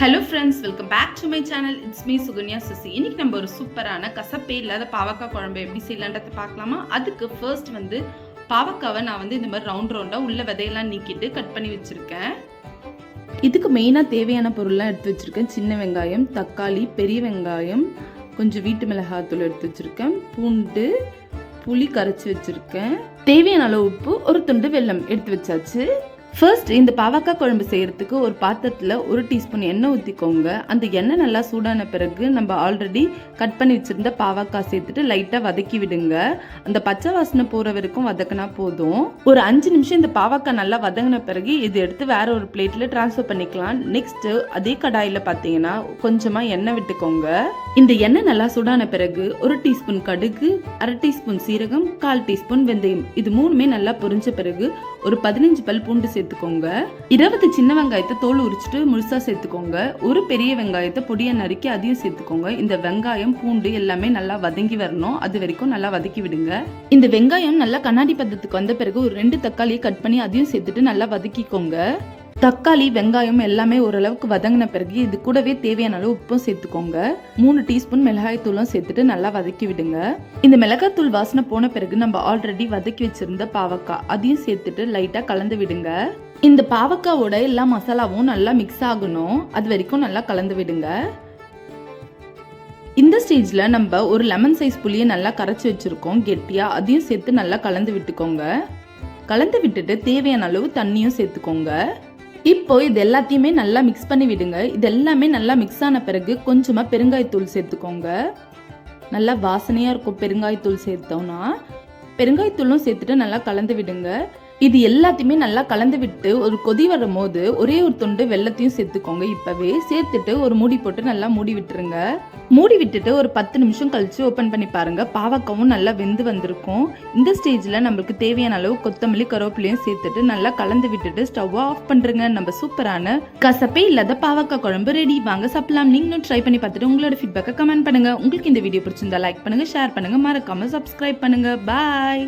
Hello friends welcome back to my channel it's me Sukanya Sasi இன்னைக்கு நம்ம ஒரு சூப்பரான கசப்பே இல்லாத பாவக்காய் குழம்பு எப்படி செய்யலான்றத பார்க்கலாமா? அதுக்கு ஃபர்ஸ்ட் வந்து பாவக்காவை நான் வந்து இந்த மாதிரி ரவுண்ட் ரவுண்டாக உள்ள விதையெல்லாம் நீக்கிட்டு கட் பண்ணி வச்சுருக்கேன். இதுக்கு மெயினாக தேவையான பொருள்லாம் எடுத்து வச்சுருக்கேன். சின்ன வெங்காயம் தக்காளி பெரிய வெங்காயம் கொஞ்சம் வீட்டு மிளகாத்தூள் எடுத்து வச்சுருக்கேன். பூண்டு புளி கரைச்சி வச்சுருக்கேன். தேவையான அளவு உப்பு ஒரு துண்டு வெல்லம் எடுத்து வச்சாச்சு. ஃபர்ஸ்ட் இந்த பாவக்காய் குழம்பு செய்கிறதுக்கு ஒரு பாத்திரத்தில் ஒரு டீஸ்பூன் எண்ணெய் ஊற்றிக்கோங்க அந்த எண்ணெய் நல்லா சூடான பிறகு நம்ம ஆல்ரெடி கட் பண்ணி வச்சுருந்த பாவக்காய் சேர்த்துட்டு லைட்டாக வதக்கி விடுங்க. அந்த பச்சை வாசனை போகிற வரைக்கும் வதக்கினா போதும். ஒரு அஞ்சு நிமிஷம் இந்த பாவக்காய் நல்லா வதங்கின பிறகு இது எடுத்து வேற ஒரு பிளேட்டில் ட்ரான்ஸ்ஃபர் பண்ணிக்கலாம். நெக்ஸ்ட்டு அதே கடாயில் பார்த்தீங்கன்னா கொஞ்சமாக எண்ணெய் விட்டுக்கோங்க. இந்த எண்ணெய் நல்லா சூடான பிறகு ஒரு டீஸ்பூன் கடுகு அரை டீஸ்பூன் சீரகம் கால் டீஸ்பூன் வெந்தயம். இது மூணுமே நல்லா பொரிஞ்ச பிறகு ஒரு பதினஞ்சு பல் பூண்டு சேர்த்துக்கோங்க. இருபது சின்ன வெங்காயத்தை தோல் உரிச்சிட்டு முழுசா சேர்த்துக்கோங்க. ஒரு பெரிய வெங்காயத்தை பொடியை நறுக்கி அதையும் சேர்த்துக்கோங்க. இந்த வெங்காயம் பூண்டு எல்லாமே நல்லா வதங்கி வரணும். அது வரைக்கும் நல்லா வதக்கி விடுங்க. இந்த வெங்காயம் நல்லா கண்ணாடி பதத்துக்கு வந்த பிறகு ஒரு ரெண்டு தக்காளியை கட் பண்ணி அதையும் சேர்த்துட்டு நல்லா வதக்கிக்கோங்க. தக்காளி வெங்காயம் எல்லாமே ஓரளவுக்கு வதங்கின பிறகு இது கூடவே தேவையான அளவு உப்பும் சேர்த்துக்கோங்க. மூணு டீஸ்பூன் மிளகாய் தூளும் சேர்த்துட்டு நல்லா வதக்கி விடுங்க. இந்த மிளகாய் தூள் வாசனை போன பிறகு நம்ம ஆல்ரெடி வதக்கி வச்சிருந்த பாவக்காய் அதையும் சேர்த்துட்டு லைட்டாக கலந்து விடுங்க. இந்த பாவக்காவோட எல்லா மசாலாவும் நல்லா மிக்ஸ் ஆகணும். அது வரைக்கும் நல்லா கலந்து விடுங்க. இந்த ஸ்டேஜில் நம்ம ஒரு லெமன் சைஸ் புளியை நல்லா கரைச்சி வச்சுருக்கோம். கெட்டியாக அதையும் சேர்த்து நல்லா கலந்து விட்டுக்கோங்க. கலந்து விட்டுட்டு தேவையான அளவு தண்ணியும் சேர்த்துக்கோங்க. இப்போ இது எல்லாத்தையுமே நல்லா மிக்ஸ் பண்ணி விடுங்க. இது எல்லாமே நல்லா மிக்ஸ் ஆன பிறகு கொஞ்சமாக பெருங்காயத்தூள் சேர்த்துக்கோங்க. நல்லா வாசனையாக இருக்கும் பெருங்காயத்தூள் சேர்த்தோம்னா. பெருங்காயத்தூளும் சேர்த்துட்டு நல்லா கலந்து விடுங்க. இது எல்லாத்தையுமே நல்லா கலந்து விட்டு ஒரு கொதி வரும் போது ஒரே ஒரு துண்டு வெள்ளத்தையும் சேர்த்துக்கோங்க. இப்பவே சேர்த்துட்டு ஒரு மூடி போட்டு நல்லா மூடி விட்டுருங்க. மூடி விட்டுட்டு ஒரு பத்து நிமிஷம் கழிச்சு ஓப்பன் பண்ணி பாருங்க. பாவக்காவும் நல்லா வெந்து வந்திருக்கும். இந்த ஸ்டேஜில் நம்மளுக்கு தேவையான அளவு கொத்தமல்லி கருவேப்பிலையும் சேர்த்துட்டு நல்லா கலந்து விட்டுட்டு ஸ்டவ் ஆஃப் பண்ணுறங்க நம்ம சூப்பரான கசப்பே இல்லாத பாவக்காய் குழம்பு ரெடி வாங்க சாப்பிடலாம். நீங்களும் ட்ரை பண்ணி பார்த்துட்டு உங்களோட ஃபீட்பேக்கை கமெண்ட் பண்ணுங்க. உங்களுக்கு இந்த வீடியோ பிடிச்சிருந்தா லைக் பண்ணுங்க ஷேர் பண்ணுங்க. மறக்காம சப்ஸ்கிரைப் பண்ணுங்க. பாய்